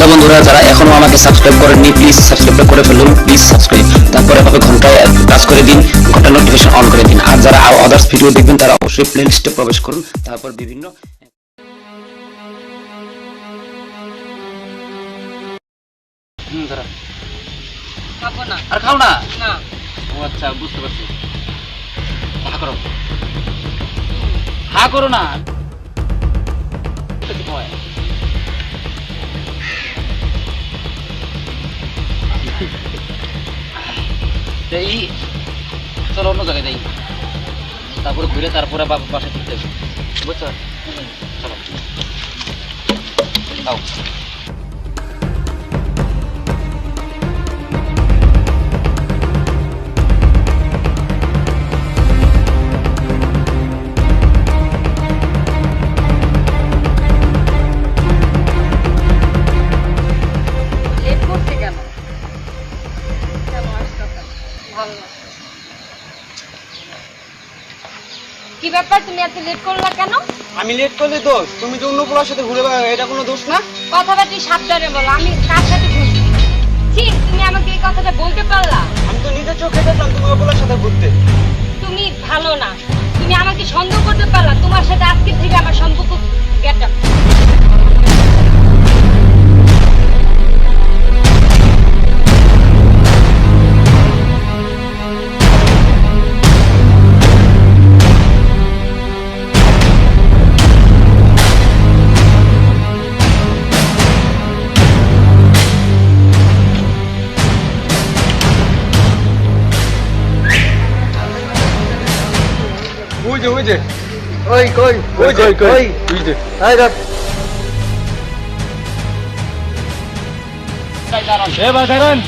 Hello বন্ধুরা যারা এখনও আমাকে সাবস্ক্রাইব করেননি প্লিজ সাবস্ক্রাইব করে ফেলুন প্লিজ সাবস্ক্রাইব তারপরে হবে ঘন্টায় টাচ করে দিন ঘণ্টা নোটিফিকেশন অন করে দিন। আর যারা আদার্স ভিডিও দেখবেন তারা অবশ্যই প্লে লিস্টে প্রবেশ করুন। তারপর বিভিন্ন আর খাও না। ও আচ্ছা বুঝতে পারছি। হা করো। হা করো না। এই চলো অন্য জায়গায় যাই তারপরে ঘুরে তারপরে বা- বাসায় ফিরতে হবে। বুঝছ? চলো। দাও কি ব্যাপার তুমি এত লেট করলা কেন? আমি লেট করলে দোষ। তুমি যে অন্য পোলার সাথে ঘুরে বেড়াও এটা কোনো দোষ না? কথাবার্তি সাবধানে বলো আমি কার সাথে ঘুরছি ঠিক তুমি আমাকে এই কথাটা বলতে পারলা? আমি তো নিজের চোখে দেখলাম তুমি ওই সাথে ঘুরতে। তুমি ভালো না। তুমি আমাকে সন্দেহ করতে পারলা তোমার সাথে আজকে থেকে আমার সম্পর্ক গেট যে ওই যে। ওই কই ওই যে ওই। ওই যে। এই দেখ এ ভাই দাঁড়ান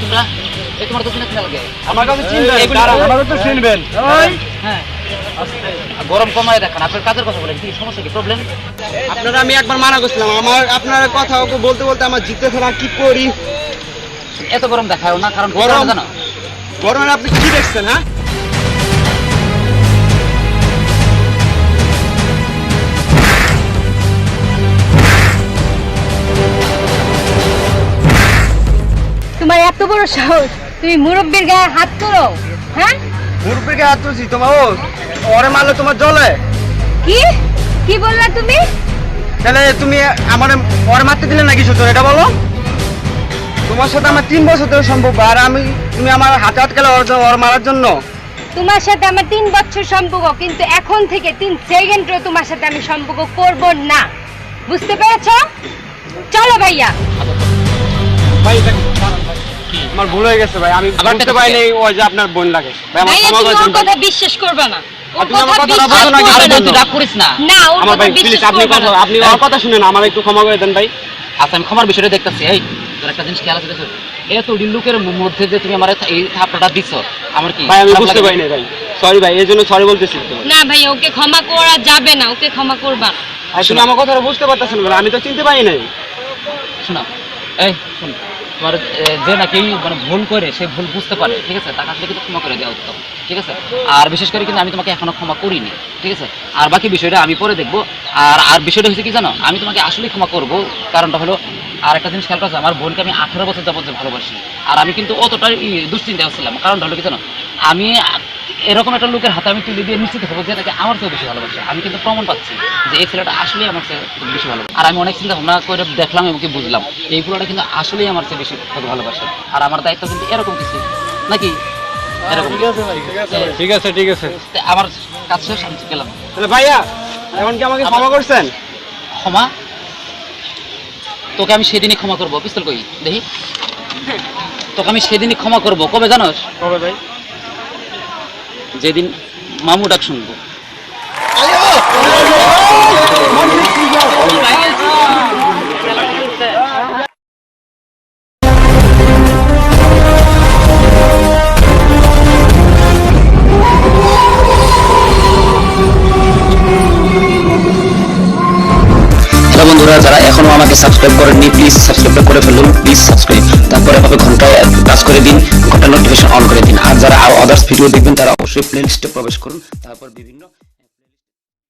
তোমরা এই তোমার তো চিন্তা লাগে? আমার কাছে চিনবেন। এগুলো- তো চিনবেন। ওই। হ্যাঁ। গরম কমায় দেখান। আপনার কাজের কথা বলেন। কি সমস্যা কি প্রবলেম আপনারা আমি একবার মানা করছিলাম আমার আপনার কথা ওকে বলতে বলতে আমার জিতে ফেলা কি করি? এত গরম দেখায় না কারণ গরম? জানো? গরমে আপনি কি দেখছেন হ্যাঁ? এত বড় সাহস। তুমি মুরব্বীর গায়ে হাত করো হ্যাঁ? মুরব্বীকে হাত তুলছি তোমার ও ওরে মারলে তোমার জলে। কি? কি বললা তুমি? তাহলে তুমি আমার ওরে মারতে দিলে নাকি শুধু এটা বলো? তোমার সাথে আমার তিন বছর ধরে সম্ভব আর আমি তুমি আমার হাতে হাত গেলে ওর মারার জন্য। তোমার সাথে আমার তিন বছর সম্পর্ক কিন্তু এখন থেকে তিন সেকেন্ডও তোমার সাথে আমি সম্পর্ক করব না। বুঝতে পেরেছ? চলো ভাইয়া। ভাই আমার ভুল হয়ে গেছে ভাই আমি বুঝতে পারিনি ওই যে আপনার বোন লাগে। ভাই আমার ক্ষমা করে দিন ভাই। কথা বিশ্বাস করবে না। আমার কথা ভাই প্লিজ বিশ্বাস আপনি করবে কথা না। আপনি ওর কথা শুনেন আমার একটু ক্ষমা করে দেন ভাই। আচ্ছা আমি ক্ষমার বিষয়টা দেখতেছি। এই তোর একটা জিনিস খেয়াল আছে এত ডিল্লুকের মধ্যে যে তুমি আমার এই থাপড়াটা দিছ আমার কি ভাই আমি বুঝতে লাগে? পারিনি ভাই। সরি ভাই এই সরি বলতেছি না ভাইয়া ওকে ক্ষমা করা যাবে না ওকে ক্ষমা করবা। তুমি আমার কথাটা বুঝতে পারতেছেন না আমি তো চিনতে পারি নাই। শোনা এই শোন। তোমার যে নাকি মানে ভুল করে, সে ভুল বুঝতে পারে, ঠিক আছে? তার কাছে কিন্তু ক্ষমা করে দেওয়া উত্তম, ঠিক আছে? আর বিশেষ করে কিন্তু আমি তোমাকে এখনও ক্ষমা করিনি, ঠিক আছে? আর বাকি বিষয়টা আমি পরে দেখব। আর আর বিষয়টা হচ্ছে কি জানো? আমি তোমাকে আসলেই ক্ষমা করব। কারণটা হলো আর একটা জিনিস খেয়াল করছে, আমার বোনকে আমি আঠারো বছর যাবত ভালোবাসি। আর আমি কিন্তু অতটা দুশ্চিন্তা ছিলাম। কারণটা হলো কি জানো? আমি এরকম একটা লোকের হাতে আমি তুলে দিয়ে নিশ্চিত হব যে তাকে আমার চেয়ে বেশি ভালোবাসে। আমি কিন্তু প্রমাণ পাচ্ছি যে এই ছেলেটা আসলেই আমার চেয়ে বেশি ভালো আর আমি অনেক চিন্তা ভাবনা করে দেখলাম এবং কি বুঝলাম এই পুরোটা কিন্তু আসলেই আমার চেয়ে বেশি ভালোবাসে। আর আমার দায়িত্ব কিন্তু এরকম কিছু। নাকি? ঠিক আছে ঠিক আছে আমার কাজ শেষ আমি গেলাম। তাহলে ভাইয়া এখন কি আমাকে ক্ষমা করছেন? ক্ষমা? তোকে আমি সেদিনই ক্ষমা করব পিস্তল কই দেখি। তোকে আমি সেদিনই ক্ষমা করব। কবে জানোস? কবে ভাই? যেদিন মামু ডাক শুনব। বন্ধুরা, যারা এখনও আমাকে সাবস্ক্রাইব করেননি প্লিজ সাবস্ক্রাইব করে ফেলুন। প্লিজ সাবস্ক্রাইব তারপরে হবে ঘন্টায় টাচ করে দিন ঘণ্টা নোটিফিকেশন অন করে দিন। আর যারা আদার্স ভিডিও দেখবেন, তারা অবশ্যই প্লে লিস্টে প্রবেশ করুন। তারপর বিভিন্ন